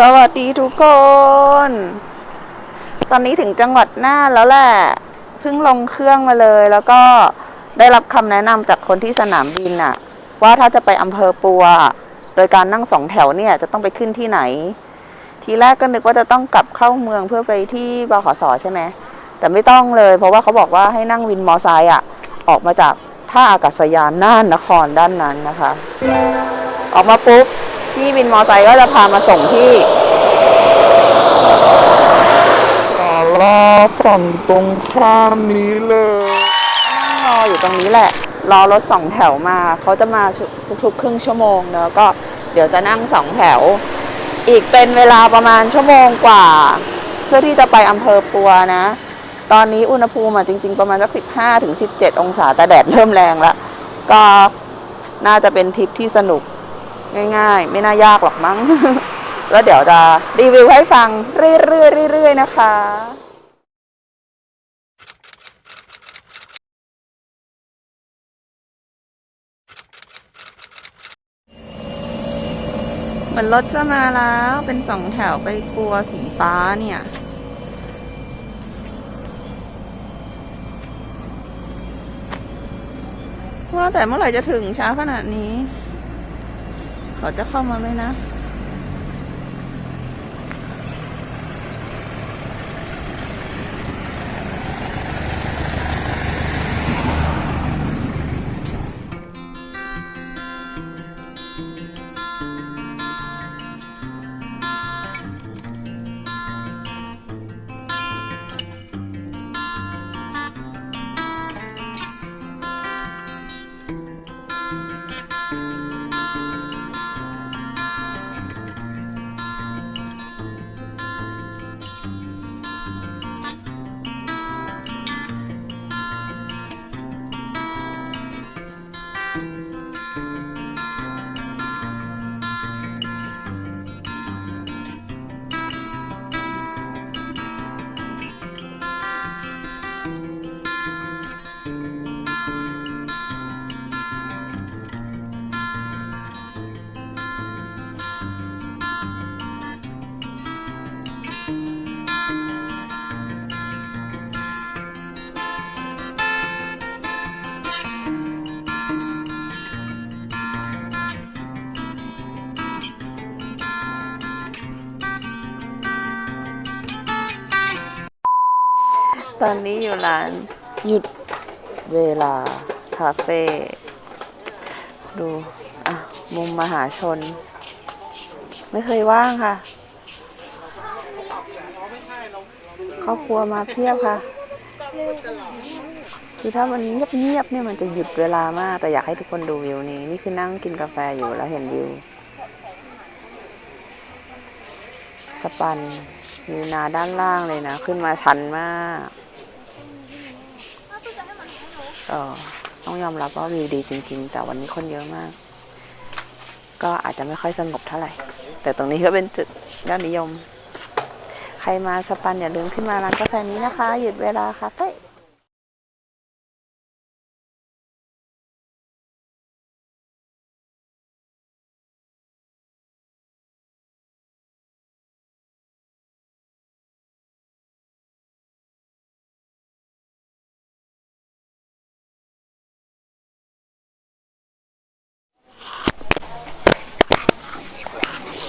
สวัสดีทุกคน ตอนนี้ถึงจังหวัดน่านแล้วแหละ เพิ่งลงเครื่องมาเลย แล้วก็ได้รับคำแนะนำจากคนที่สนามบินอะว่าถ้าจะไปอำเภอปัว โดยการนั่งสองแถวเนี่ยจะต้องไปขึ้นที่ไหน ทีแรกก็นึกว่าจะต้องกลับเข้าเมืองเพื่อไปที่บขสใช่ไหม แต่ไม่ต้องเลย เพราะว่าเขาบอกว่าให้นั่งวินมอไซค์อะออกมาจากท่าอากาศยานน่านนครด้านนั้นนะคะ ออกมาปุ๊บ พี่วินมอไซค์ก็จะพามาส่งที่ศาลาฝั่งตรงข้ามนี้เลยนั่งรออยู่ตรงนี้แหละ รอรถสองแถวมาเขาจะมาทุกๆครึ่งชั่วโมงเนอะก็เดี๋ยวจะนั่งสองแถว อีกเป็นเวลาประมาณชั่วโมงกว่า เพื่อที่จะไปอำเภอปัวนะ ตอนนี้อุณหภูมิอะจริง ๆ ประมาณสักสิบห้าถึงสิบเจ็ดองศาแต่แดดเริ่มแรงแล้ว ก็น่าจะเป็นทริปที่สนุก ง่าย ๆ ไม่น่ายากหรอกมั้ง แล้วเดี๋ยวจะรีวิวให้ฟังเรื่อยๆเรื่อยๆนะคะเหมือนรถจะมาแล้วเป็นสองแถวไปกลัวสีฟ้าเนี่ยว่าแต่เมื่อไหร่จะถึงช้าขนาดนี้ เขาจะเข้ามาไหมนะ ตอนนี้อยู่ร้านหยุดเวลา คาเฟ่ ดู อะ มุมมหาชน ไม่เคยว่างค่ะ ครอบครัวมาเพียบค่ะ คือถ้ามันเงียบๆเนี่ยมันจะหยุดเวลามาก แต่อยากให้ทุกคนดูวิวนี้ นี่คือนั่งกินกาแฟอยู่แล้วเห็นวิวสปันวิวนาด้านล่างเลยนะ ขึ้นมาชันมาก ต้องยอมรับว่าวิวดีจริง ๆ แต่วันนี้คนเยอะมาก ก็อาจจะไม่ค่อยสงบเท่าไหร่ แต่ตรงนี้ก็เป็นจุดยอดนิยม ใครมาสปันอย่าลืมขึ้นมาร้านกาแฟนี้นะคะ หยุดเวลาคาเฟ่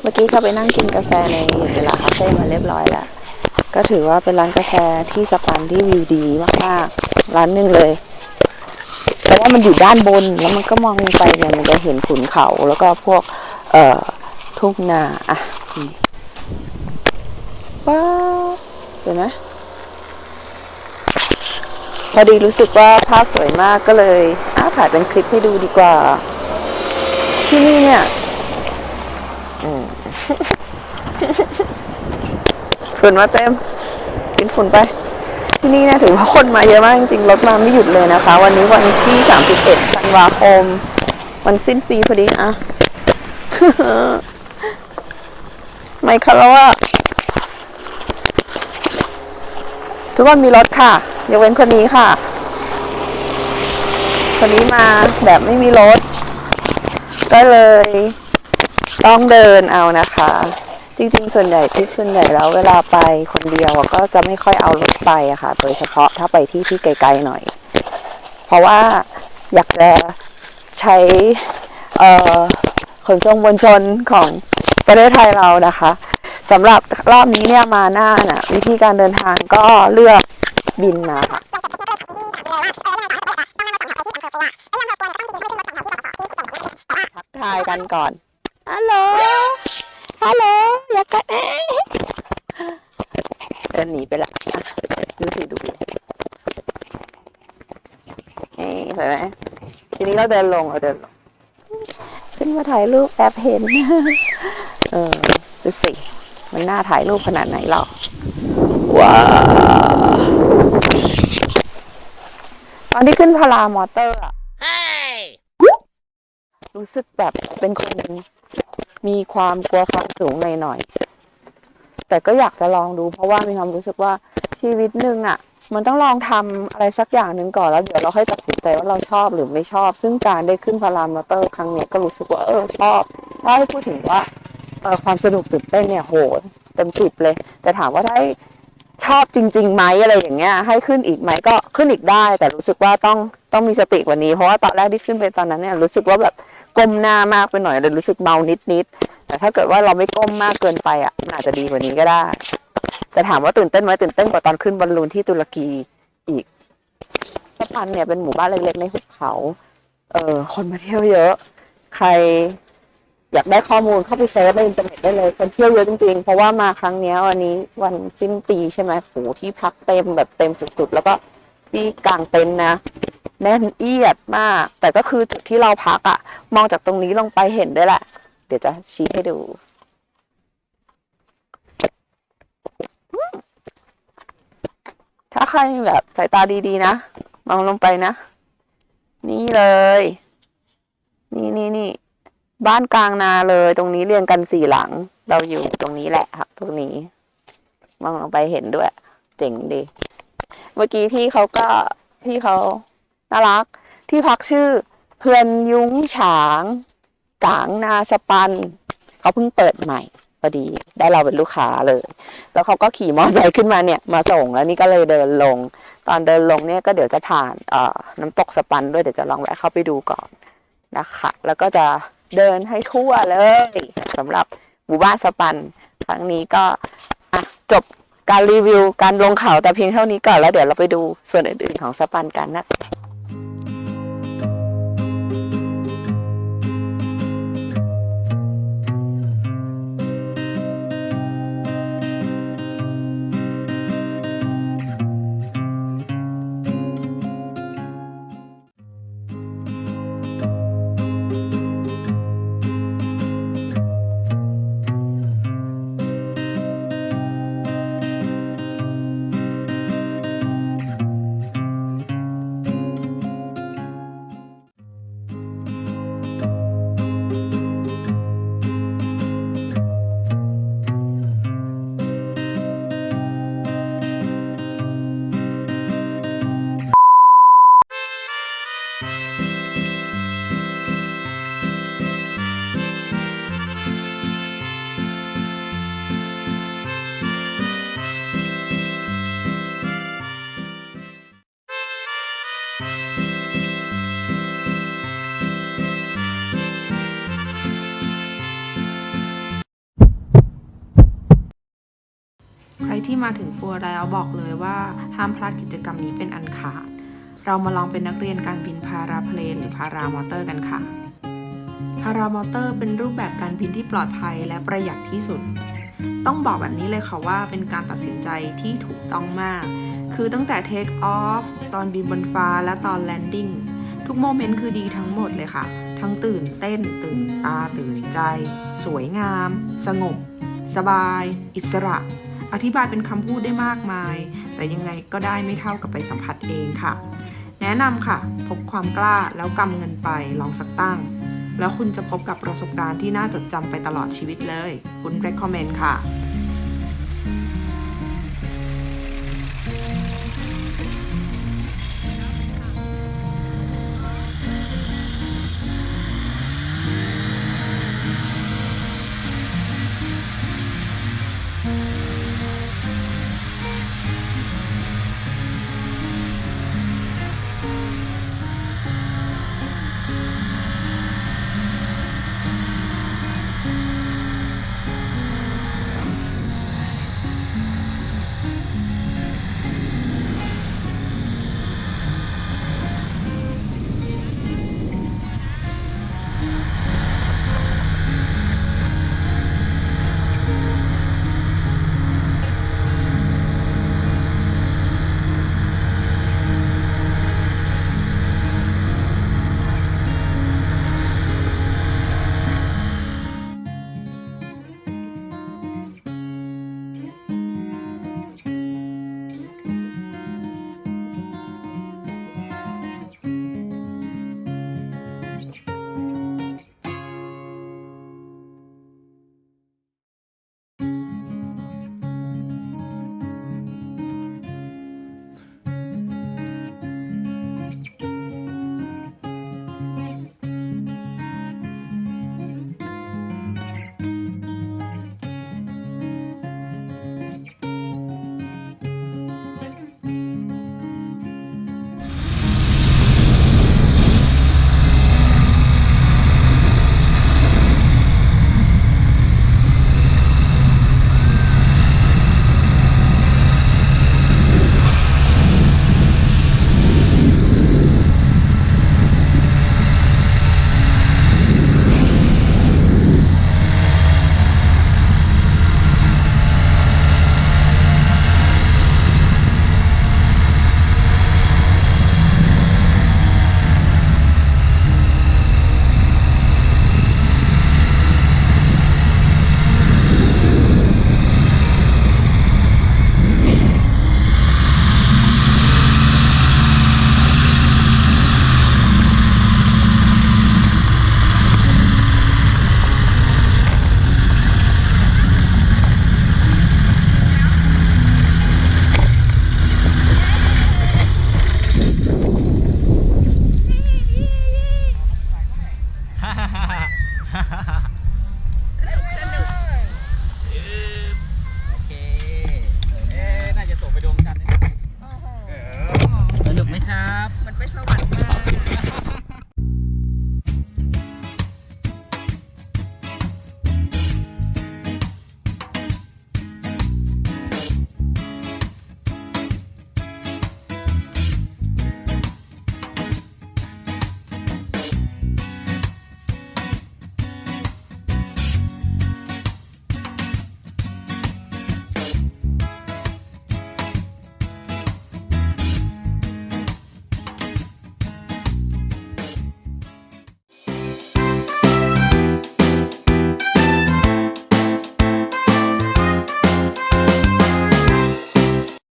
เมื่อกี้เขาไปนั่งกินกาแฟในเวลาคาเฟ่มาเรียบร้อยแล้ว ก็ถือว่าเป็นร้านกาแฟที่สปันที่วิวดีมากๆ ร้านหนึ่งเลยแต่ว่ามันอยู่ด้านบนแล้วมันก็มองไปเนี่ยมันจะเห็นขุนเขาแล้วก็พวก เอ่อทุ่งนาอะว้าวเห็นไหมพอดีรู้สึกว่าภาพสวยมากก็เลยอ้าถ่ายเป็นคลิปให้ดูดีกว่า ที่นี่เนี่ย ฝุ่นมาเต็ม กินฝุ่นไป ที่นี่นะถือว่าคนมาเยอะมากจริงๆรถมาไม่หยุดเลยนะคะ วันนี้วันที่ 31ธันวาคม วันสิ้นปีพอดีอะไม่ค่ะแล้วว่าทุกคนมีรถค่ะยกเว้นคนนี้ค่ะ คนนี้มาแบบไม่มีรถ ก็เลย ต้องเดินเอานะคะ จริงๆ ส่วนใหญ่ทริปส่วนใหญ่แล้วเวลาไปคนเดียวก็จะไม่ค่อยเอารถไปอะค่ะ โดยเฉพาะถ้าไปที่ที่ไกลๆหน่อย เพราะว่าอยากจะใช้ขนส่งมวลชนของประเทศไทยเรานะคะสำหรับรอบนี้เนี่ยมาหน้าน่ะ วิธีการเดินทางก็เลือกบินมาค่ะทักทายกันก่อน ฮัลโหล ฮัลโหล อยากกันเอ๊ะเดินหนีไปละอะดูสิดูสิเฮ้ยเห็นไหมทีนี้เราเดินลงเราเดินลง ขึ้นมาถ่ายรูปแอบเห็น เออ ดูสิ มันน่าถ่ายรูปขนาดไหนหรอว้าวตอนที่ขึ้นพารามอเตอร์อะรู้สึกแบบเป็นคน มีความกลัวความสูงหน่อยๆแต่ก็อยากจะลองดู เพราะว่ามีความรู้สึกว่าชีวิตหนึ่งอะมันต้องลองทำอะไรสักอย่างหนึ่งก่อนแล้วเดี๋ยวเราค่อยตัดสินใจว่าเราชอบหรือไม่ชอบ ซึ่งการได้ขึ้นพารามอเตอร์ครั้งนี้ก็รู้สึกว่าเออชอบถ้าให้พูดถึงว่าเออความสนุกตื่นเต้นเนี่ยโหเต็มสิบเลย แต่ถามว่าถ้าให้ชอบจริงๆไหมอะไรอย่างเงี้ย ให้ขึ้นอีกไหมก็ขึ้นอีกได้ แต่รู้สึกว่าต้องต้องมีสติกว่านี้ เพราะว่าตอนแรกที่ขึ้นไปตอนนั้นเนี่ยรู้สึกว่าแบบ ก้มหน้ามากไปหน่อยเลยรู้สึกเมานิดๆแต่ถ้าเกิดว่าเราไม่ก้มมากเกินไปอะมันอาจจะดีกว่านี้ก็ได้ แต่ถามว่าตื่นเต้นไหมตื่นเต้นกว่าตอนขึ้นบอลลูนที่ตุรกีอีกสปันเนี่ยเป็นหมู่บ้านเล็กๆในหุบเขา เออคนมาเที่ยวเยอะ ใครอยากได้ข้อมูลเข้าไปเซิร์ชในอินเทอร์เน็ตได้เลย คนเที่ยวเยอะจริงๆ เพราะว่ามาครั้งนี้วันนี้วันสิ้นปีใช่ไหมโหที่พักเต็มแบบเต็มสุดๆ แล้วก็ ที่กลางเต็นท์นะแน่นเอียดมาก แต่ก็คือจุดที่เราพักอะมองจากตรงนี้ลงไปเห็นได้แหละ เดี๋ยวจะชี้ให้ดู ถ้าใครแบบสายตาดีๆนะ มองลงไปนะ นี่เลย นี่นี่นี่บ้านกลางนาเลย ตรงนี้เรียงกันสี่หลัง เราอยู่ตรงนี้แหละครับตรงนี้ มองลงไปเห็นด้วย เจ๋งดี เมื่อกี้พี่เขาก็พี่เขาน่ารัก ที่พักชื่อ เพื่อนยุ้งฉางกางนาสปัน เขาเพิ่งเปิดใหม่พอดี ได้เราเป็นลูกค้าเลย แล้วเขาก็ขี่มอเตอร์ไซค์ขึ้นมาเนี่ยมาส่งแล้วนี่ก็เลยเดินลง ตอนเดินลงเนี่ยก็เดี๋ยวจะผ่านเอ่อน้ำตกสปันด้วยเดี๋ยวจะลองแวะเข้าไปดูก่อนนะคะ แล้วก็จะเดินให้ทั่วเลยสำหรับหมู่บ้านสปัน ครั้งนี้ก็อะจบ การรีวิวการลงเขาแต่เพียงเท่านี้ก่อนแล้วเดี๋ยวเราไปดูส่วนอื่นๆของสปันกันนะ ที่มาถึงปัวแล้วบอกเลยว่าห้ามพลาดกิจกรรมนี้เป็นอันขาด เรามาลองเป็นนักเรียนการบินพาราเพลนหรือพารามอเตอร์กันค่ะ พารามอเตอร์เป็นรูปแบบการบินที่ปลอดภัยและประหยัดที่สุด ต้องบอกแบบนี้เลยค่ะว่าเป็นการตัดสินใจที่ถูกต้องมาก คือตั้งแต่ Take Off ตอนบินบนฟ้าและตอน Landing ทุกโมเมนต์คือดีทั้งหมดเลยค่ะ ทั้งตื่นเต้น ตื่นตาตื่นใจ สวยงาม สงบ สบาย อิสระ อธิบายเป็นคำพูดได้มากมาย แต่ยังไงก็ได้ไม่เท่ากับไปสัมผัสเองค่ะ แนะนำค่ะ พบความกล้าแล้วกำเงินไปลองสักตั้ง แล้วคุณจะพบกับประสบการณ์ที่น่าจดจำไปตลอดชีวิตเลย คุณ recommend ค่ะ